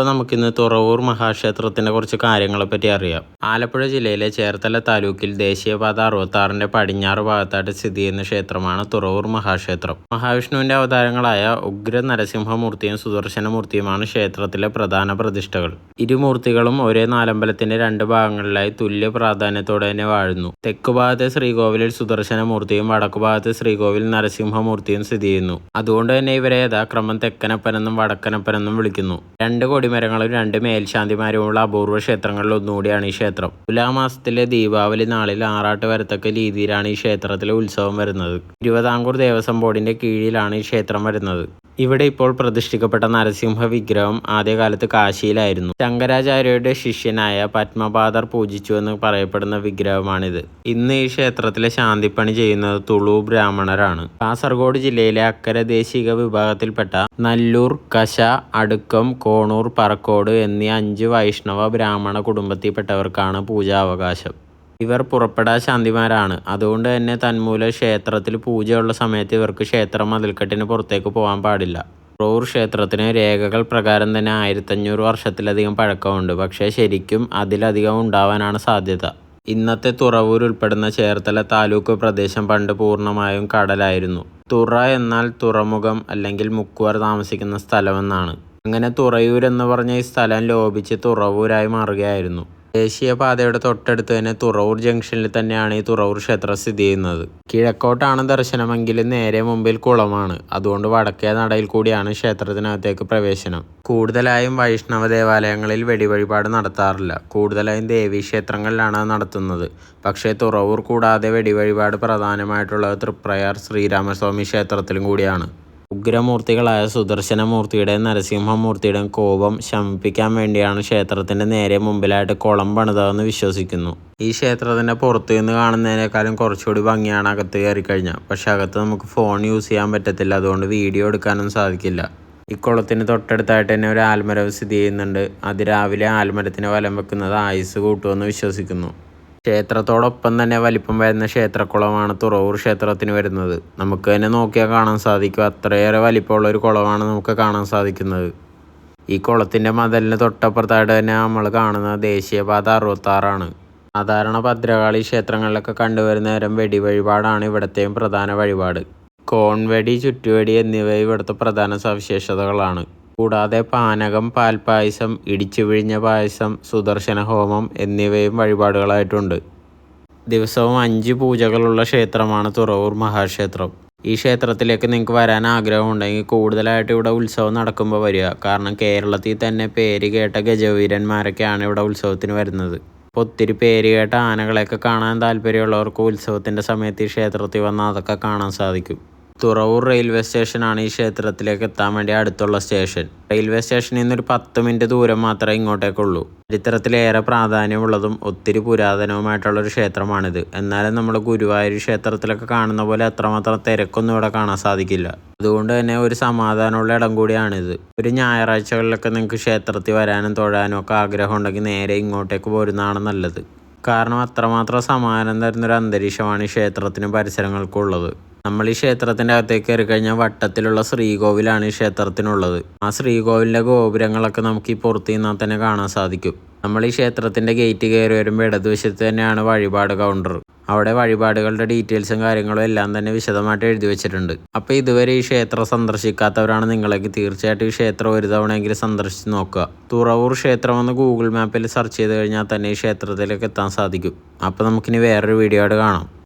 അപ്പോൾ നമുക്കിന്ന് തുറവൂർ മഹാക്ഷേത്രത്തിന്റെ കുറച്ച് കാര്യങ്ങളെ പറ്റി അറിയാം. ആലപ്പുഴ ജില്ലയിലെ ചേർത്തല താലൂക്കിൽ ദേശീയപാത അറുപത്താറിന്റെ പടിഞ്ഞാറ് ഭാഗത്തായിട്ട് സ്ഥിതി ചെയ്യുന്ന ക്ഷേത്രമാണ് തുറവൂർ മഹാക്ഷേത്രം. മഹാവിഷ്ണുവിന്റെ അവതാരങ്ങളായ ഉഗ്ര നരസിംഹമൂർത്തിയും സുദർശനമൂർത്തിയുമാണ് ക്ഷേത്രത്തിലെ പ്രധാന പ്രതിഷ്ഠകൾ. ഇരുമൂർത്തികളും ഒരേ നാലമ്പലത്തിന്റെ രണ്ട് ഭാഗങ്ങളിലായി തുല്യ പ്രാധാന്യത്തോടെ തന്നെ വാഴുന്നു. തെക്കുഭാഗത്തെ ശ്രീകോവിലിൽ സുദർശനമൂർത്തിയും വടക്കു ഭാഗത്തെ ശ്രീകോവിൽ നരസിംഹമൂർത്തിയും സ്ഥിതി ചെയ്യുന്നു. അതുകൊണ്ട് തന്നെ ഇവരെ യഥാക്രമം തെക്കനപ്പനെന്നും വടക്കനപ്പനെന്നും വിളിക്കുന്നു. രണ്ട് കൊടിമരങ്ങളും രണ്ട് മേൽശാന്തിമാരുമുള്ള അപൂർവ ക്ഷേത്രങ്ങളിൽ ഒന്നുകൂടിയാണ് ഈ ക്ഷേത്രം. തുലാമാസത്തിലെ ദീപാവലി നാളിൽ ആറാട്ട് വരത്തക്ക രീതിയിലാണ് ഈ ക്ഷേത്രത്തിലെ ഉത്സവം വരുന്നത്. തിരുവിതാംകൂർ ദേവസ്വം ബോർഡിന്റെ കീഴിലാണ് ഈ ക്ഷേത്രം വരുന്നത്. ഇവിടെ ഇപ്പോൾ പ്രതിഷ്ഠിക്കപ്പെട്ട നരസിംഹ വിഗ്രഹം ആദ്യകാലത്ത് കാശിയിലായിരുന്നു. ശങ്കരാചാര്യരുടെ ശിഷ്യനായ പത്മപാദർ പൂജിച്ചു എന്ന് പറയപ്പെടുന്ന വിഗ്രഹമാണിത്. ഇന്ന് ഈ ക്ഷേത്രത്തിലെ ശാന്തിപ്പണി ചെയ്യുന്നത് തുളു ബ്രാഹ്മണരാണ്. കാസർഗോഡ് ജില്ലയിലെ അക്കര ദേശിക വിഭാഗത്തിൽപ്പെട്ട നല്ലൂർ കശ അടുക്കം കോണൂർ പറക്കോട് എന്നീ അഞ്ച് വൈഷ്ണവ ബ്രാഹ്മണ കുടുംബത്തിൽപ്പെട്ടവർക്കാണ് പൂജാവകാശം. ഇവർ പുറപ്പെടാ ശാന്തിമാരാണ്. അതുകൊണ്ട് തന്നെ തന്മൂല ക്ഷേത്രത്തിൽ പൂജയുള്ള സമയത്ത് ഇവർക്ക് ക്ഷേത്ര മതിൽക്കെട്ടിന് പുറത്തേക്ക് പോകാൻ പാടില്ല. റോർ ക്ഷേത്രത്തിന് രേഖകൾ പ്രകാരം തന്നെ ആയിരത്തഞ്ഞൂറ് വർഷത്തിലധികം പഴക്കമുണ്ട്. പക്ഷേ ശരിക്കും അതിലധികം ഉണ്ടാവാനാണ് സാധ്യത. ഇന്നത്തെ തുറവൂർ ഉൾപ്പെടുന്ന ചേർത്തല താലൂക്ക് പ്രദേശം പണ്ട് പൂർണമായും കടലായിരുന്നു. തുറ എന്നാൽ തുറമുഖം അല്ലെങ്കിൽ മുക്കുവർ താമസിക്കുന്ന സ്ഥലമെന്നാണ്. അങ്ങനെ തുറയൂർ എന്ന് പറഞ്ഞ ഈ സ്ഥലം ലോപിച്ച് തുറവൂരായി മാറുകയായിരുന്നു. ദേശീയപാതയുടെ തൊട്ടടുത്ത് തന്നെ തുറവൂർ ജംഗ്ഷനിൽ തന്നെയാണ് ഈ തുറവൂർ ക്ഷേത്രം സ്ഥിതി ചെയ്യുന്നത്. കിഴക്കോട്ടാണ് ദർശനമെങ്കിൽ നേരെ മുമ്പിൽ കുളമാണ്. അതുകൊണ്ട് വടക്കേ നടയിൽ കൂടിയാണ് ക്ഷേത്രത്തിനകത്തേക്ക് പ്രവേശനം. കൂടുതലായും വൈഷ്ണവ ദേവാലയങ്ങളിൽ വെടിവഴിപാട് നടത്താറില്ല. കൂടുതലായും ക്ഷേത്രങ്ങളിലാണ് നടത്തുന്നത്. പക്ഷേ തുറവൂർ കൂടാതെ വെടിവഴിപാട് പ്രധാനമായിട്ടുള്ളത് തൃപ്രയാർ ശ്രീരാമസ്വാമി ക്ഷേത്രത്തിലും കൂടിയാണ്. ഉഗ്രമൂർത്തികളായ സുദർശനമൂർത്തിയുടെയും നരസിംഹമൂർത്തിയുടെയും കോപം ശമിപ്പിക്കാൻ വേണ്ടിയാണ് ക്ഷേത്രത്തിന്റെ നേരെ മുമ്പിലായിട്ട് കുളം പണിതതെന്ന് വിശ്വസിക്കുന്നു. ഈ ക്ഷേത്രത്തിന്റെ പുറത്തു നിന്ന് കാണുന്നതിനേക്കാളും കുറച്ചുകൂടി ഭംഗിയാണ് അകത്ത് കയറി കഴിഞ്ഞാൽ. പക്ഷെ അകത്ത് നമുക്ക് ഫോൺ യൂസ് ചെയ്യാൻ പറ്റത്തില്ല. അതുകൊണ്ട് വീഡിയോ എടുക്കാനും സാധിക്കില്ല. ഈ കുളത്തിന് തൊട്ടടുത്തായിട്ട് തന്നെ ഒരു ആൽമരം സ്ഥിതി ചെയ്യുന്നുണ്ട്. അതിരാവിലെ ആൽമരത്തിന് വലം വെക്കുന്നത് ആയുസ് കൂട്ടുമെന്ന് വിശ്വസിക്കുന്നു. ക്ഷേത്രത്തോടൊപ്പം തന്നെ വലിപ്പം വരുന്ന ക്ഷേത്രക്കുളമാണ് തുറവൂർ ക്ഷേത്രത്തിന് വരുന്നത്. നമുക്ക് തന്നെ നോക്കിയാൽ കാണാൻ സാധിക്കും. അത്രയേറെ വലിപ്പമുള്ള ഒരു കുളമാണ് നമുക്ക് കാണാൻ സാധിക്കുന്നത്. ഈ കുളത്തിന്റെ മതലിന് തൊട്ടപ്പുറത്തായിട്ട് തന്നെ നമ്മൾ കാണുന്ന ദേശീയപാത അറുപത്താറാണ്. സാധാരണ ഭദ്രകാളി ക്ഷേത്രങ്ങളിലൊക്കെ കണ്ടുവരുന്ന നേരം വെടി വഴിപാടാണ് ഇവിടത്തെയും പ്രധാന വഴിപാട്. കോൺവെടി ചുറ്റുവെടി എന്നിവ ഇവിടുത്തെ പ്രധാന സവിശേഷതകളാണ്. കൂടാതെ പാനകം പാൽപ്പായസം ഇടിച്ചു വിഴിഞ്ഞ പായസം സുദർശന ഹോമം എന്നിവയും വഴിപാടുകളായിട്ടുണ്ട്. ദിവസവും അഞ്ച് പൂജകളുള്ള ക്ഷേത്രമാണ് തുറവൂർ മഹാക്ഷേത്രം. ഈ ക്ഷേത്രത്തിലേക്ക് നിങ്ങൾക്ക് വരാൻ ആഗ്രഹമുണ്ടെങ്കിൽ കൂടുതലായിട്ട് ഇവിടെ ഉത്സവം നടക്കുമ്പോൾ വരിക. കാരണം കേരളത്തിൽ തന്നെ പേര് കേട്ട ഗജവീരന്മാരൊക്കെയാണ് ഇവിടെ ഉത്സവത്തിന് വരുന്നത്. അപ്പോൾ ഒത്തിരി പേര് കേട്ട ആനകളെയൊക്കെ കാണാൻ താല്പര്യമുള്ളവർക്ക് ഉത്സവത്തിന്റെ സമയത്ത് ഈ ക്ഷേത്രത്തിൽ വന്നാൽ അതൊക്കെ കാണാൻ സാധിക്കും. തുറവൂർ റെയിൽവേ സ്റ്റേഷനാണ് ഈ ക്ഷേത്രത്തിലേക്ക് എത്താൻ വേണ്ടി അടുത്തുള്ള സ്റ്റേഷൻ. റെയിൽവേ സ്റ്റേഷനിൽ നിന്ന് ഒരു പത്ത് മിനിറ്റ് ദൂരം മാത്രമേ ഇങ്ങോട്ടേക്കുള്ളൂ. ചരിത്രത്തിലേറെ പ്രാധാന്യമുള്ളതും ഒത്തിരി പുരാതനവുമായിട്ടുള്ള ഒരു ക്ഷേത്രമാണിത്. എന്നാലും നമ്മൾ ഗുരുവായൂർ ക്ഷേത്രത്തിലൊക്കെ കാണുന്ന പോലെ അത്രമാത്രം തിരക്കൊന്നും ഇവിടെ കാണാൻ സാധിക്കില്ല. അതുകൊണ്ട് തന്നെ ഒരു സമാധാനമുള്ള ഇടം കൂടിയാണിത്. ഒരു ഞായറാഴ്ചകളിലൊക്കെ നിങ്ങൾക്ക് ക്ഷേത്രത്തിൽ വരാനും തൊഴാനും ഒക്കെ ആഗ്രഹം ഉണ്ടെങ്കിൽ നേരെ ഇങ്ങോട്ടേക്ക് പോരുന്നതാണ് നല്ലത്. കാരണം അത്രമാത്രം സമാനം തരുന്നൊരു അന്തരീക്ഷമാണ് ക്ഷേത്രത്തിനും പരിസരങ്ങൾക്കും ഉള്ളത്. നമ്മൾ ഈ ക്ഷേത്രത്തിന്റെ അകത്തേക്ക് കയറി കഴിഞ്ഞാൽ വട്ടത്തിലുള്ള ശ്രീകോവിലാണ് ഈ ക്ഷേത്രത്തിനുള്ളത്. ആ ശ്രീകോവിലിന്റെ ഗോപുരങ്ങളൊക്കെ നമുക്ക് ഈ പുറത്തു നിന്നാൽ തന്നെ കാണാൻ സാധിക്കും. നമ്മൾ ഈ ക്ഷേത്രത്തിന്റെ ഗേറ്റ് കയറി വരുമ്പോൾ ഇടതുവശത്ത് തന്നെയാണ് വഴിപാട് കൗണ്ടർ അവിടെ വഴിപാടുകളുടെ ഡീറ്റെയിൽസും കാര്യങ്ങളും എല്ലാം തന്നെ വിശദമായിട്ട് എഴുതി വെച്ചിട്ടുണ്ട്. അപ്പോൾ ഇതുവരെ ഈ ക്ഷേത്രം സന്ദർശിക്കാത്തവരാണ് നിങ്ങളേക്ക്. തീർച്ചയായിട്ടും ഈ ക്ഷേത്രം ഒരു തവണയെങ്കിലും സന്ദർശിച്ച് നോക്കുക. തുറവൂർ ക്ഷേത്രം എന്ന് ഗൂഗിൾ മാപ്പിൽ സെർച്ച് ചെയ്ത് കഴിഞ്ഞാൽ തന്നെ ഈ ക്ഷേത്രത്തിലേക്ക് എത്താൻ സാധിക്കും. അപ്പോൾ നമുക്കിനി വേറൊരു വീഡിയോ ആയിട്ട് കാണാം.